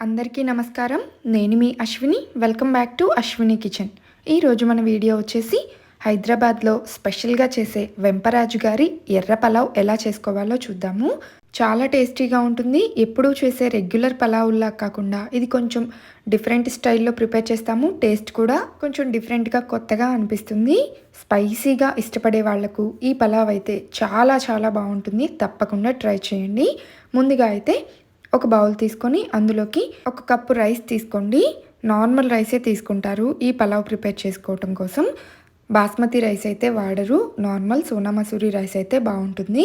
అందరికీ నమస్కారం. నేను మీ Ashwini. Welcome back to Ashwini kitchen ఈరోజు మన వీడియో వచ్చేసి హైదరాబాద్లో స్పెషల్గా చేసే వెంపరాజు గారి ఎర్ర పలావ్ ఎలా చేసుకోవాలో చూద్దాము. చాలా టేస్టీగా ఉంటుంది. ఎప్పుడూ చేసే రెగ్యులర్ పలావుల్లా కాకుండా ఇది కొంచెం డిఫరెంట్ స్టైల్లో ప్రిపేర్ చేస్తాము. టేస్ట్ కూడా కొంచెం డిఫరెంట్గా కొత్తగా అనిపిస్తుంది. స్పైసీగా ఇష్టపడే వాళ్ళకు ఈ పలావ్ అయితే చాలా చాలా బాగుంటుంది. తప్పకుండా ట్రై చేయండి. ముందుగా అయితే ఒక బౌల్ తీసుకొని అందులోకి ఒక కప్పు రైస్ తీసుకోండి. నార్మల్ రైసే తీసుకుంటారు. ఈ పలావ్ ప్రిపేర్ చేసుకోవటం కోసం. బాస్మతి రైస్ అయితే వాడరు. నార్మల్ సోనా మసూరి రైస్ అయితే బాగుంటుంది.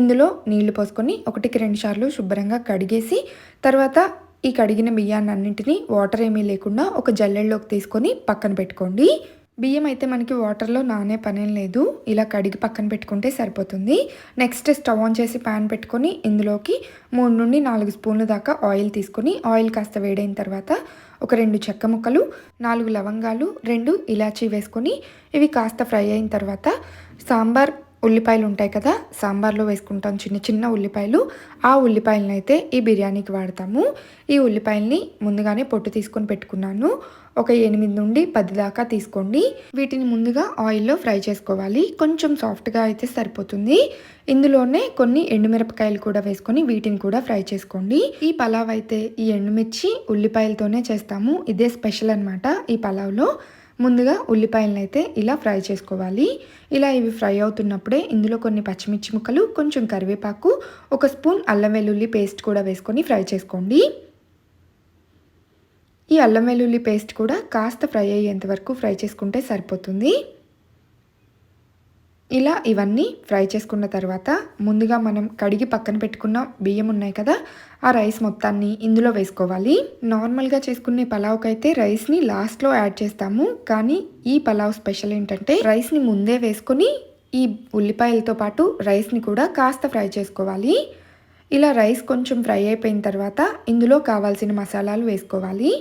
ఇందులో నీళ్ళు పోసుకొని ఒకటికి రెండు సార్లు శుభ్రంగా కడిగేసి తర్వాత ఈ కడిగిన బియ్యాన్ని అన్నింటినీ వాటర్ ఏమీ లేకుండా ఒక జల్లెల్లోకి తీసుకొని పక్కన పెట్టుకోండి. బియ్యం అయితే మనకి వాటర్లో నానే పనేం లేదు. ఇలా కడిగి పక్కన పెట్టుకుంటే సరిపోతుంది. నెక్స్ట్ స్టవ్ ఆన్ చేసి ప్యాన్ పెట్టుకొని ఇందులోకి మూడు నుండి నాలుగు స్పూన్ల దాకా ఆయిల్ తీసుకొని ఆయిల్ కాస్త వేడైన తర్వాత ఒక రెండు చెక్క ముక్కలు నాలుగు లవంగాలు రెండు ఇలాచీ వేసుకొని ఇవి కాస్త ఫ్రై అయిన తర్వాత సాంబార్ ఉల్లిపాయలు ఉంటాయి కదా సాంబార్లో వేసుకుంటాం చిన్న చిన్న ఉల్లిపాయలు. ఆ ఉల్లిపాయలను అయితే ఈ బిర్యానీకి వాడతాము. ఈ ఉల్లిపాయల్ని ముందుగానే పొట్టు తీసుకొని పెట్టుకున్నాను. ఒక ఎనిమిది నుండి పది దాకా తీసుకోండి. వీటిని ముందుగా ఆయిల్లో ఫ్రై చేసుకోవాలి. కొంచెం సాఫ్ట్గా అయితే సరిపోతుంది. ఇందులోనే కొన్ని ఎండుమిరపకాయలు కూడా వేసుకొని వీటిని కూడా ఫ్రై చేసుకోండి. ఈ పలావ్ అయితే ఈ ఎండుమిర్చి ఉల్లిపాయలతోనే చేస్తాము. ఇదే స్పెషల్ అనమాట ఈ పలావ్లో. ముందుగా ఉల్లిపాయలను అయితే ఇలా ఫ్రై చేసుకోవాలి. ఇలా ఇవి ఫ్రై అవుతున్నప్పుడే ఇందులో కొన్ని పచ్చిమిర్చి ముక్కలు కొంచెం కరివేపాకు ఒక స్పూన్ అల్లం వెల్లుల్లి పేస్ట్ కూడా వేసుకొని ఫ్రై చేసుకోండి. ఈ అల్లం వెల్లుల్లి పేస్ట్ కూడా కాస్త ఫ్రై అయ్యేంత వరకు ఫ్రై చేసుకుంటే సరిపోతుంది. ఇలా ఇవన్నీ ఫ్రై చేసుకున్న తర్వాత ముందుగా మనం కడిగి పక్కన పెట్టుకున్న బియ్యం ఉన్నాయి కదా ఆ రైస్ మొత్తాన్ని ఇందులో వేసుకోవాలి. నార్మల్గా చేసుకునే పలావ్కి అయితే రైస్ని లాస్ట్లో యాడ్ చేస్తాము. కానీ ఈ పలావ్ స్పెషల్ ఏంటంటే రైస్ని ముందే వేసుకొని ఈ ఉల్లిపాయలతో పాటు రైస్ని కూడా కాస్త ఫ్రై చేసుకోవాలి. ఇలా రైస్ కొంచెం ఫ్రై అయిపోయిన తర్వాత ఇందులో కావాల్సిన మసాలాలు వేసుకోవాలి.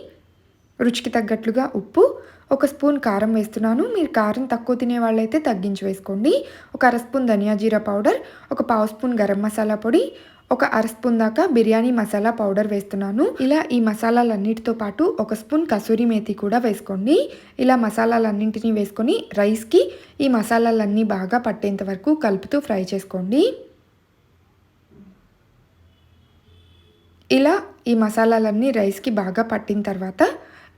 రుచికి తగ్గట్లుగా ఉప్పు ఒక స్పూన్ కారం వేస్తున్నాను. మీరు కారం తక్కువ తినే వాళ్ళైతే తగ్గించి వేసుకోండి. ఒక అర స్పూన్ ధనియా జీరా పౌడర్ ఒక పావు స్పూన్ గరం మసాలా పొడి ఒక అర స్పూన్ దాకా బిర్యానీ మసాలా పౌడర్ వేస్తున్నాను. ఇలా ఈ మసాలాలన్నిటితో పాటు ఒక స్పూన్ కసూరి మేతి కూడా వేసుకోండి. ఇలా మసాలాలన్నింటినీ వేసుకొని రైస్కి ఈ మసాలాలన్నీ బాగా పట్టేంత వరకు కలుపుతూ ఫ్రై చేసుకోండి. ఇలా ఈ మసాలాలన్నీ రైస్కి బాగా పట్టిన తర్వాత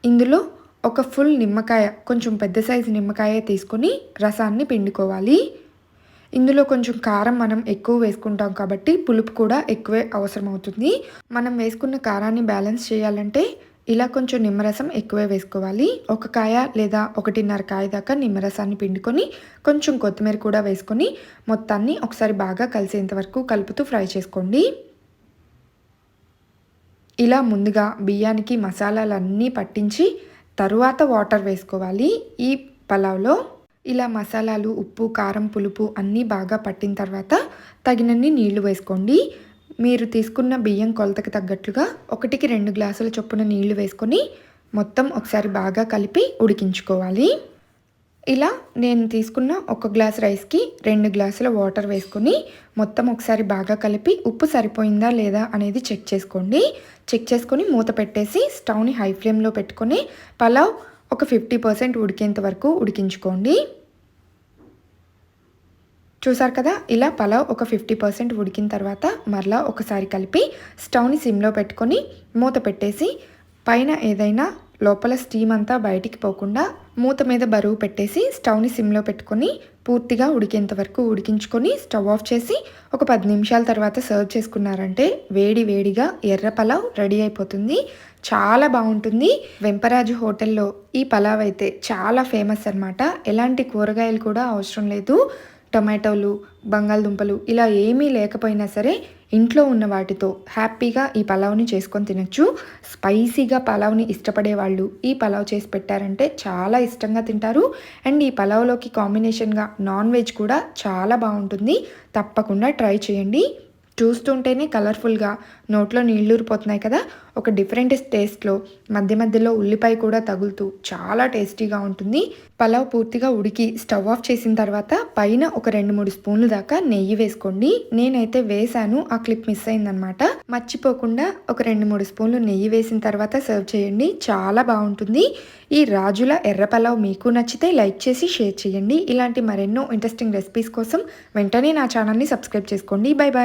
ఇందులో ఒక ఫుల్ నిమ్మకాయ కొంచెం పెద్ద సైజు నిమ్మకాయ తీసుకొని రసాన్ని పిండుకోవాలి. ఇందులో కొంచెం కారం మనం ఎక్కువ వేసుకుంటాం కాబట్టి పులుపు కూడా ఎక్కువే అవసరం అవుతుంది మనం వేసుకున్న కారాన్ని బ్యాలెన్స్ చేయాలంటే ఇలా కొంచెం నిమ్మరసం ఎక్కువే వేసుకోవాలి. ఒక కాయ లేదా ఒకటిన్నర కాయ దాకా నిమ్మరసాన్ని పిండుకొని కొంచెం కొత్తిమీర కూడా వేసుకొని మొత్తాన్ని ఒకసారి బాగా కలిసేంత వరకు కలుపుతూ ఫ్రై చేసుకోండి. ఇలా ముందుగా బియ్యానికి మసాలాలన్నీ పట్టించి తరువాత వాటర్ వేసుకోవాలి. ఈ పలావ్లో ఇలా మసాలాలు ఉప్పు కారం పులుపు అన్నీ బాగా పట్టిన తర్వాత తగినన్ని నీళ్ళు వేసుకోండి. మీరు తీసుకున్న బియ్యం కొలతకి తగ్గట్లుగా ఒకటికి రెండు గ్లాసుల చొప్పున నీళ్ళు వేసుకొని మొత్తం ఒకసారి బాగా కలిపి ఉడికించుకోవాలి. ఇలా నేను తీసుకున్న ఒక గ్లాస్ రైస్కి రెండు గ్లాసుల వాటర్ వేసుకొని మొత్తం ఒకసారి బాగా కలిపి ఉప్పు సరిపోయిందా లేదా అనేది చెక్ చేసుకోండి. చెక్ చేసుకొని మూత పెట్టేసి స్టవ్ని హై ఫ్లేమ్లో పెట్టుకొని పలావ్ ఒక ఫిఫ్టీ పర్సెంట్ ఉడికేంత వరకు ఉడికించుకోండి. చూసారు కదా? ఇలా పలావ్ ఒక ఫిఫ్టీ పర్సెంట్ ఉడికిన తర్వాత మరలా ఒకసారి కలిపి స్టవ్ని సిమ్లో పెట్టుకొని మూత పెట్టేసి పైన ఏదైనా లోపల స్టీమ్ అంతా బయటికి పోకుండా మూత మీద బరువు పెట్టేసి స్టవ్ని సిమ్లో పెట్టుకొని పూర్తిగా ఉడికేంత వరకు ఉడికించుకొని స్టవ్ ఆఫ్ చేసి ఒక పది నిమిషాల తర్వాత సర్వ్ చేసుకున్నారంటే వేడి వేడిగా ఎర్ర పలావ్ రెడీ అయిపోతుంది. చాలా బాగుంటుంది. వెంపరాజు హోటల్లో ఈ పలావ్ అయితే చాలా ఫేమస్ అనమాట ఎలాంటి కూరగాయలు కూడా అవసరం లేదు. టొమాటోలు బంగాళదుంపలు ఇలా ఏమీ లేకపోయినా సరే ఇంట్లో ఉన్న వాటితో హ్యాపీగా ఈ పలావ్ని చేసుకొని తినచ్చు. స్పైసీగా పలావ్ని ఇష్టపడే వాళ్ళు ఈ పలావ్ చేసి పెట్టారంటే చాలా ఇష్టంగా తింటారు. అండ్ ఈ పలావ్లోకి కాంబినేషన్గా నాన్ వెజ్ కూడా చాలా బాగుంటుంది. తప్పకుండా ట్రై చేయండి. చూస్తుంటేనే కలర్ఫుల్గా నోట్లో నీళ్ళూరిపోతున్నాయి కదా. ఒక డిఫరెంట్ టేస్ట్లో మధ్య మధ్యలో ఉల్లిపాయ కూడా తగులుతూ చాలా టేస్టీగా ఉంటుంది. పలావ్ పూర్తిగా ఉడికి స్టవ్ ఆఫ్ చేసిన తర్వాత పైన ఒక రెండు మూడు స్పూన్లు దాకా నెయ్యి వేసుకోండి. నేనైతే వేసాను ఆ క్లిప్ మిస్ అయిందనమాట మర్చిపోకుండా ఒక రెండు మూడు స్పూన్లు నెయ్యి వేసిన తర్వాత సర్వ్ చేయండి చాలా బాగుంటుంది. ఈ రాజుల ఎర్ర పలావ్ మీకు నచ్చితే లైక్ చేసి షేర్ చేయండి. ఇలాంటి మరెన్నో ఇంట్రెస్టింగ్ రెసిపీస్ కోసం వెంటనే నా ఛానల్ని సబ్స్క్రైబ్ చేసుకోండి. Bye bye